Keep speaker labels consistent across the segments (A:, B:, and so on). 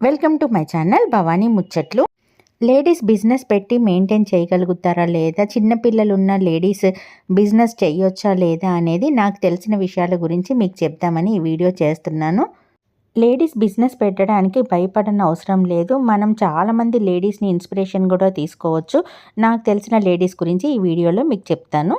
A: Welcome to my channel Bhavani ముచ్చట్లు. Ladies business పెట్టి maintain చేయగలుగుతారా లేదా? చిన్నపిల్లలు ఉన్న లేడీస్ బిజినెస్ చేయొచ్చా లేదా అనేది నాకు తెలిసిన విషయాల గురించి మీకు చెప్తామని ఈ వీడియో చేస్తున్నాను. లేడీస్ బిజినెస్ పెట్టడానికి భయపడన అవసరం లేదు. మనం చాలామంది లేడీస్ని ఇన్స్పిరేషన్ కూడా తీసుకోవచ్చు. నాకు తెలిసిన లేడీస్ గురించి ఈ వీడియోలో మీకు చెప్తాను.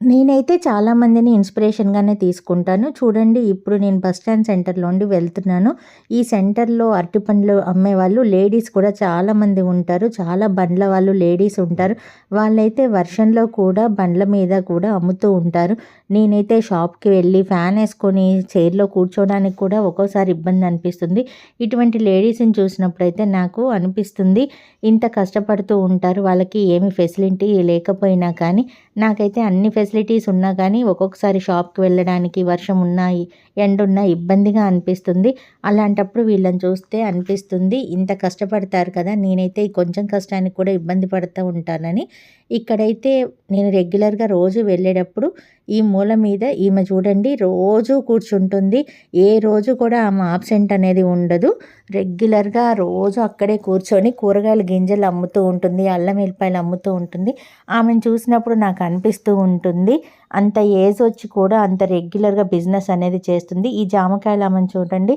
A: నేనైతే చాలామందిని ఇన్స్పిరేషన్గానే తీసుకుంటాను. చూడండి ఇప్పుడు నేను బస్ స్టాండ్ సెంటర్లో ఉండి వెళ్తున్నాను. ఈ సెంటర్లో అరటి పండ్లు అమ్మేవాళ్ళు లేడీస్ కూడా చాలామంది ఉంటారు. చాలా బండ్ల వాళ్ళు లేడీస్ ఉంటారు. వాళ్ళైతే వర్షంలో కూడా బండ్ల మీద కూడా అమ్ముతూ ఉంటారు. నేనైతే షాప్కి వెళ్ళి ఫ్యాన్ వేసుకొని చైర్లో కూర్చోడానికి కూడా ఒక్కోసారి ఇబ్బంది అనిపిస్తుంది. ఇటువంటి లేడీస్ని చూసినప్పుడైతే నాకు అనిపిస్తుంది ఇంత కష్టపడుతూ ఉంటారు. వాళ్ళకి ఏమి ఫెసిలిటీ లేకపోయినా కానీ నాకైతే అన్ని ఫెసిలిటీస్ ఉన్నా కానీ ఒక్కొక్కసారి షాప్కి వెళ్ళడానికి వర్షం ఉన్నాయి ఎండ ఇబ్బందిగా అనిపిస్తుంది. అలాంటప్పుడు వీళ్ళని చూస్తే అనిపిస్తుంది ఇంత కష్టపడతారు కదా నేనైతే కొంచెం కష్టానికి కూడా ఇబ్బంది పడుతూ ఉంటానని. ఇక్కడైతే నేను రెగ్యులర్గా రోజు వెళ్ళేటప్పుడు ఈ మూల మీద ఈమె చూడండి రోజు కూర్చుంటుంది. ఏ రోజు కూడా ఆమె ఆబ్సెంట్ అనేది ఉండదు. రెగ్యులర్గా రోజు అక్కడే కూర్చొని కూరగాయల గింజలు అమ్ముతూ ఉంటుంది. అల్లం వెల్లిపాయలు అమ్ముతూ ఉంటుంది. ఆమెను చూసినప్పుడు నాకు అనిపిస్తూ ఉంటుంది. అంత ఏజ్ వచ్చి కూడా అంత రెగ్యులర్గా బిజినెస్ అనేది చేస్తుంది. ఈ జామకాయలు ఆమెను చూడండి.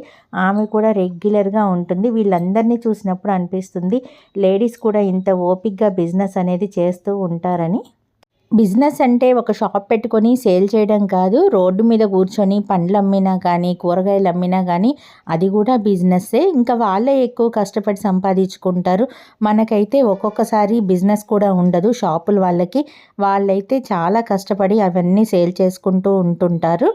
A: ఆమె కూడా రెగ్యులర్గా ఉంటుంది. వీళ్ళందరినీ చూసినప్పుడు అనిపిస్తుంది. లేడీస్ కూడా ఇంత ఓపిక్గా బిజినెస్ అనేది చేస్తూ ఉంటారని. బిజినెస్ అంటే ఒక షాప్ పెట్టుకొని సేల్ చేయడం కాదు రోడ్డు మీద కూర్చొని పండ్లు అమ్మినా కానీ కూరగాయలు అమ్మినా కానీ అది కూడా బిజినెస్సే. ఇంకా వాళ్ళే ఎక్కువ కష్టపడి సంపాదించుకుంటారు. మనకైతే ఒక్కొక్కసారి బిజినెస్ కూడా ఉండదు. షాపుల వాళ్ళకి వాళ్ళైతే చాలా కష్టపడి అవన్నీ సేల్ చేసుకుంటూ ఉంటుంటారు.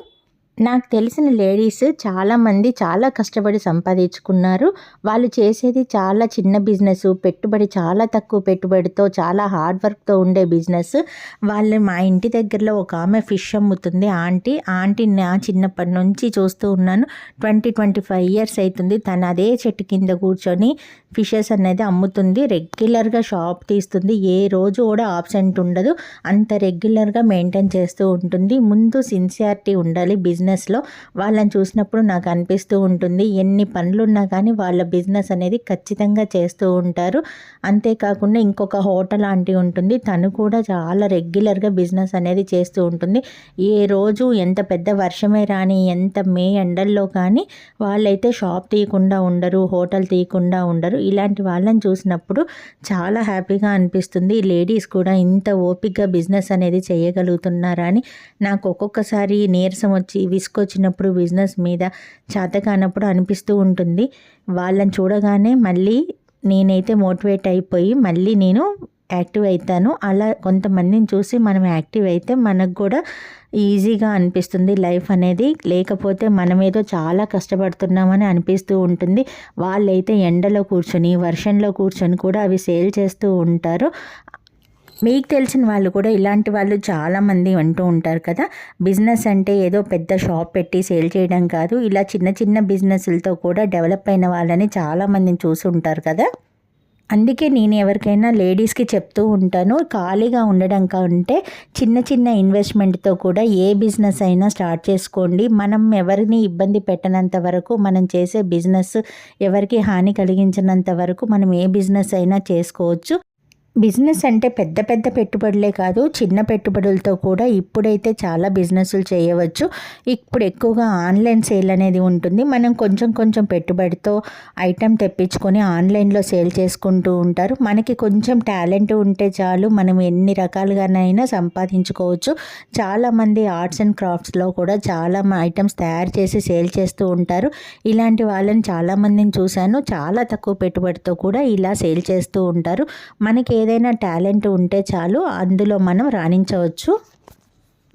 A: నాకు తెలిసిన లేడీస్ చాలామంది చాలా కష్టపడి సంపాదించుకున్నారు. వాళ్ళు చేసేది చాలా చిన్న బిజినెస్ పెట్టుబడి చాలా తక్కువ పెట్టుబడితో చాలా హార్డ్ వర్క్తో ఉండే బిజినెస్. వాళ్ళు మా ఇంటి దగ్గరలో ఒక ఆమె ఫిష్ అమ్ముతుంది. ఆంటీ ఆంటీ నా చిన్నప్పటి నుంచి చూస్తూ ఉన్నాను. ట్వంటీ ట్వంటీ ఫైవ్ ఇయర్స్ అవుతుంది తను అదే చెట్టు కింద కూర్చొని ఫిషెస్ అనేది అమ్ముతుంది. రెగ్యులర్గా షాప్ తీస్తుంది. ఏ రోజు కూడా ఆబ్సెంట్ ఉండదు. అంత రెగ్యులర్గా మెయింటైన్ చేస్తూ ఉంటుంది. ముందు సిన్సియారిటీ ఉండాలి. బిజినెస్ బిజినెస్లో వాళ్ళని చూసినప్పుడు నాకు అనిపిస్తూ ఉంటుంది. ఎన్ని పనులు ఉన్నా కానీ వాళ్ళ బిజినెస్ అనేది ఖచ్చితంగా చేస్తూ ఉంటారు. అంతేకాకుండా ఇంకొక హోటల్ లాంటి ఉంటుంది. తను కూడా చాలా రెగ్యులర్గా బిజినెస్ అనేది చేస్తూ ఉంటుంది. ఏ రోజు ఎంత పెద్ద వర్షమే రాని ఎంత మే ఎండల్లో కానీ వాళ్ళైతే షాప్ తీయకుండా ఉండరు హోటల్ తీయకుండా ఉండరు. ఇలాంటి వాళ్ళని చూసినప్పుడు చాలా హ్యాపీగా అనిపిస్తుంది. లేడీస్ కూడా ఇంత ఓపిక్గా బిజినెస్ అనేది చేయగలుగుతున్నారా అని నాకు ఒక్కొక్కసారి నీరసం వచ్చి విసుకొచ్చినప్పుడు బిజినెస్ మీద చేతకానప్పుడు అనిపిస్తూ ఉంటుంది. వాళ్ళని చూడగానే మళ్ళీ నేనైతే మోటివేట్ అయిపోయి మళ్ళీ నేను యాక్టివ్ అవుతాను. అలా కొంతమందిని చూసి మనం యాక్టివ్ అయితే మనకు కూడా ఈజీగా అనిపిస్తుంది లైఫ్ అనేది. లేకపోతే మనం ఏదో చాలా కష్టపడుతున్నామని అనిపిస్తూ ఉంటుంది. వాళ్ళైతే ఎండలో కూర్చొని వర్షంలో కూర్చొని కూడా అవి సేల్ చేస్తూ ఉంటారు. మీకు తెలిసిన వాళ్ళు కూడా ఇలాంటి వాళ్ళు చాలామంది అంటూ ఉంటారు కదా. బిజినెస్ అంటే ఏదో పెద్ద షాప్ పెట్టి సేల్ చేయడం కాదు. ఇలా చిన్న చిన్న బిజినెస్లతో కూడా డెవలప్ అయిన వాళ్ళని చాలామందిని చూసి ఉంటారు కదా. అందుకే నేను ఎవరికైనా లేడీస్కి చెప్తూ ఉంటాను ఖాళీగా ఉండడం కంటే చిన్న చిన్న ఇన్వెస్ట్మెంట్తో కూడా ఏ బిజినెస్ అయినా స్టార్ట్ చేసుకోండి. మనం ఎవరిని ఇబ్బంది పెట్టనంత వరకు మనం చేసే బిజినెస్ ఎవరికి హాని కలిగించినంత వరకు మనం ఏ బిజినెస్ అయినా చేసుకోవచ్చు. బిజినెస్ అంటే పెద్ద పెద్ద పెట్టుబడులే కాదు చిన్న పెట్టుబడులతో కూడా ఇప్పుడైతే చాలా బిజినెస్లు చేయవచ్చు. ఇప్పుడు ఎక్కువగా ఆన్లైన్ సేల్ అనేది ఉంటుంది. మనం కొంచెం కొంచెం పెట్టుబడితో ఐటెం తెప్పించుకొని ఆన్లైన్లో సేల్ చేసుకుంటూ ఉంటారు. మనకి కొంచెం టాలెంట్ ఉంటే చాలు మనం ఎన్ని రకాలుగానైనా సంపాదించుకోవచ్చు. చాలామంది ఆర్ట్స్ అండ్ క్రాఫ్ట్స్లో కూడా చాలా ఐటమ్స్ తయారు చేసి సేల్ చేస్తూ ఉంటారు. ఇలాంటి వాళ్ళని చాలామందిని చూశాను. చాలా తక్కువ పెట్టుబడితో కూడా ఇలా సేల్ చేస్తూ ఉంటారు. మనకి ఏదైనా టాలెంట్ ఉంటే చాలు అందులో మనం రాణించవచ్చు.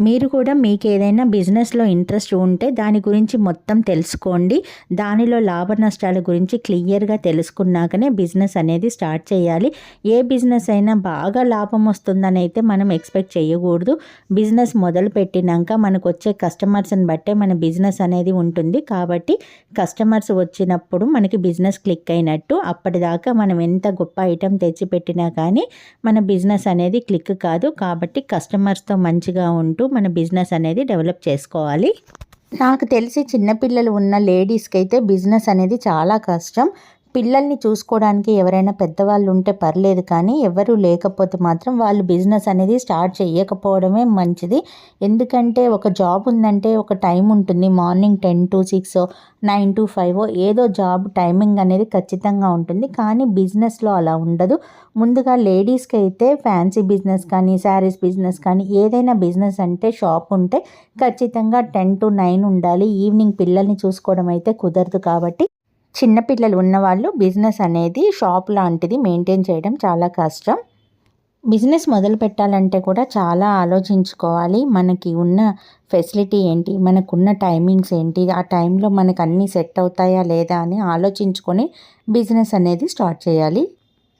A: మీరు కూడా మీకు ఏదైనా బిజినెస్లో ఇంట్రెస్ట్ ఉంటే దాని గురించి మొత్తం తెలుసుకోండి. దానిలో లాభ నష్టాల గురించి క్లియర్గా తెలుసుకున్నాకనే బిజినెస్ అనేది స్టార్ట్ చేయాలి. ఏ బిజినెస్ అయినా బాగా లాభం వస్తుందని అయితే మనం ఎక్స్పెక్ట్ చేయకూడదు. బిజినెస్ మొదలు పెట్టినాక మనకు వచ్చే కస్టమర్స్ని బట్టే మన బిజినెస్ అనేది ఉంటుంది. కాబట్టి కస్టమర్స్ వచ్చినప్పుడు మనకి బిజినెస్ క్లిక్ అయినట్టు అప్పటిదాకా మనం ఎంత గొప్ప ఐటెం తెచ్చిపెట్టినా కానీ మన బిజినెస్ అనేది క్లిక్ కాదు. కాబట్టి కస్టమర్స్తో మంచిగా ఉంటూ మన బిజినెస్ అనేది డెవలప్ చేసుకోవాలి. నాకు తెలిసి చిన్నపిల్లలు ఉన్న లేడీస్కి అయితే బిజినెస్ అనేది చాలా కష్టం. పిల్లల్ని చూసుకోవడానికి ఎవరైనా పెద్దవాళ్ళు ఉంటే పర్లేదు కానీ ఎవరు లేకపోతే మాత్రం వాళ్ళు బిజినెస్ అనేది స్టార్ట్ చేయకపోవడమే మంచిది. ఎందుకంటే ఒక జాబ్ ఉందంటే ఒక టైం ఉంటుంది. Morning ten to six nine to five ఏదో జాబ్ టైమింగ్ అనేది ఖచ్చితంగా ఉంటుంది. కానీ బిజినెస్లో అలా ఉండదు. ముందుగా లేడీస్కి అయితే ఫ్యాన్సీ బిజినెస్ కానీ శారీస్ బిజినెస్ కానీ ఏదైనా బిజినెస్ అంటే షాప్ ఉంటే ఖచ్చితంగా టెన్ టు నైన్ ఉండాలి. ఈవినింగ్ పిల్లల్ని చూసుకోవడం అయితే కుదరదు కాబట్టి చిన్నపిల్లలు ఉన్నవాళ్ళు బిజినెస్ అనేది షాప్ లాంటిది మెయింటైన్ చేయడం చాలా కష్టం. బిజినెస్ మొదలు పెట్టాలంటే కూడా చాలా ఆలోచించుకోవాలి. మనకి ఉన్న ఫెసిలిటీ ఏంటి? మనకున్న టైమింగ్స్ ఏంటి? ఆ టైంలో మనకు అన్నీ సెట్ అవుతాయా లేదా అని ఆలోచించుకొని బిజినెస్ అనేది స్టార్ట్ చేయాలి.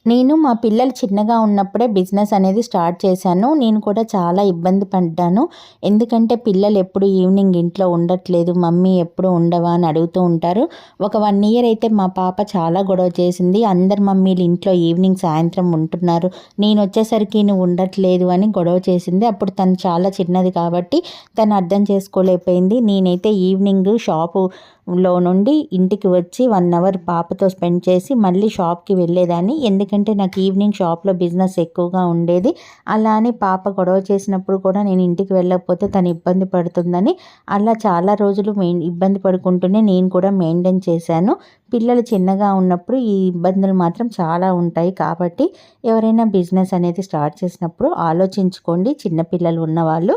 A: నేను మా పిల్లలు చిన్నగా ఉన్నప్పుడే బిజినెస్ అనేది స్టార్ట్ చేశాను. నేను కూడా చాలా ఇబ్బంది పడ్డాను. ఎందుకంటే పిల్లలు ఎప్పుడు ఈవినింగ్ ఇంట్లో ఉండట్లేదు మమ్మీ ఎప్పుడు ఉండవా అని అడుగుతూ ఉంటారు. ఒక వన్ ఇయర్ అయితే మా పాప చాలా గొడవ చేసింది. అందరు మమ్మీలు ఇంట్లో ఈవినింగ్ సాయంత్రం ఉంటున్నారు. నేను వచ్చేసరికి నువ్వు ఉండట్లేదు అని గొడవ చేసింది. అప్పుడు తను చాలా చిన్నది కాబట్టి తను అర్థం చేసుకోలేకపోయింది. నేనైతే ఈవినింగ్ షాపు లో నుండి ఇంటికి వచ్చి వన్ అవర్ పాపతో స్పెండ్ చేసి మళ్ళీ షాప్కి వెళ్ళేదాన్ని. ఎందుకంటే నాకు ఈవినింగ్ షాప్లో బిజినెస్ ఎక్కువగా ఉండేది. అలా అని పాప గొడవ చేసినప్పుడు కూడా నేను ఇంటికి వెళ్ళకపోతే తను ఇబ్బంది పడుతుందని అలా చాలా రోజులు మెయిన్ ఇబ్బంది పడుకుంటూనే నేను కూడా మెయింటైన్ చేశాను. పిల్లలు చిన్నగా ఉన్నప్పుడు ఈ ఇబ్బందులు మాత్రం చాలా ఉంటాయి. కాబట్టి ఎవరైనా బిజినెస్ అనేది స్టార్ట్ చేసినప్పుడు ఆలోచించుకోండి. చిన్నపిల్లలు ఉన్నవాళ్ళు.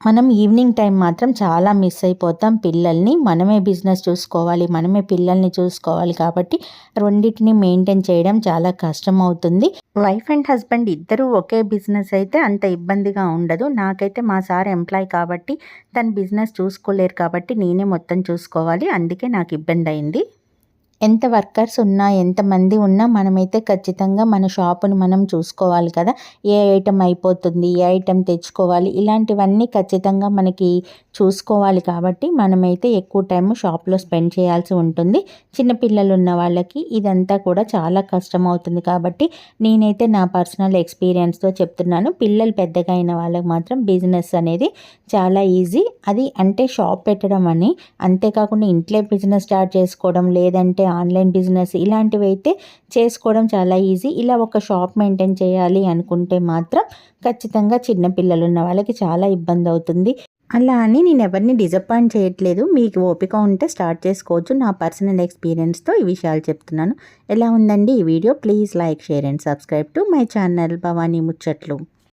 A: మనం ఈవినింగ్ టైం మాత్రం చాలా మిస్ అయిపోతాం పిల్లల్ని. మనమే బిజినెస్ చూసుకోవాలి మనమే పిల్లల్ని చూసుకోవాలి కాబట్టి రెండింటిని మెయింటైన్ చేయడం చాలా కష్టం అవుతుంది. వైఫ్ అండ్ హస్బెండ్ ఇద్దరూ ఒకే బిజినెస్ అయితే అంత ఇబ్బందిగా ఉండదు. నాకైతే మా సార్ ఎంప్లాయ్ కాబట్టి తన బిజినెస్ చూసుకోలేరు కాబట్టి నేనే మొత్తం చూసుకోవాలి. అందుకే నాకు ఇబ్బంది అయింది. ఎంత వర్కర్స్ ఉన్నా ఎంతమంది ఉన్నా మనమైతే ఖచ్చితంగా మన షాపుని మనం చూసుకోవాలి కదా. ఏ ఐటెం అయిపోతుంది ఏ ఐటెం తెచ్చుకోవాలి ఇలాంటివన్నీ ఖచ్చితంగా మనకి చూసుకోవాలి కాబట్టి మనమైతే ఎక్కువ టైం షాప్లో స్పెండ్ చేయాల్సి ఉంటుంది. చిన్నపిల్లలు ఉన్న వాళ్ళకి ఇదంతా కూడా చాలా కష్టం అవుతుంది కాబట్టి నేనైతే నా పర్సనల్ ఎక్స్పీరియన్స్తో చెప్తున్నాను. పిల్లలు పెద్దగా అయిన వాళ్ళకి మాత్రం బిజినెస్ అనేది చాలా ఈజీ. అది అంటే షాప్ పెట్టడం అని అంతేకాకుండా ఇంట్లో బిజినెస్ స్టార్ట్ చేసుకోవడం లేదంటే ఆన్లైన్ బిజినెస్ ఇలాంటివి అయితే చేసుకోవడం చాలా ఈజీ. ఇలా ఒక షాప్ మెయింటైన్ చేయాలి అనుకుంటే మాత్రం ఖచ్చితంగా చిన్నపిల్లలు ఉన్న వాళ్ళకి చాలా ఇబ్బంది అవుతుంది. అలా అని నేను ఎవరిని డిసప్పాయింట్ చేయట్లేదు. మీకు ఓపిక ఉంటే స్టార్ట్ చేసుకోవచ్చు. నా పర్సనల్ ఎక్స్పీరియన్స్తో ఈ విషయాలు చెప్తున్నాను. ఎలా ఉందండి ఈ video? Please like share and subscribe to my channel Bhavani ముచ్చట్లు.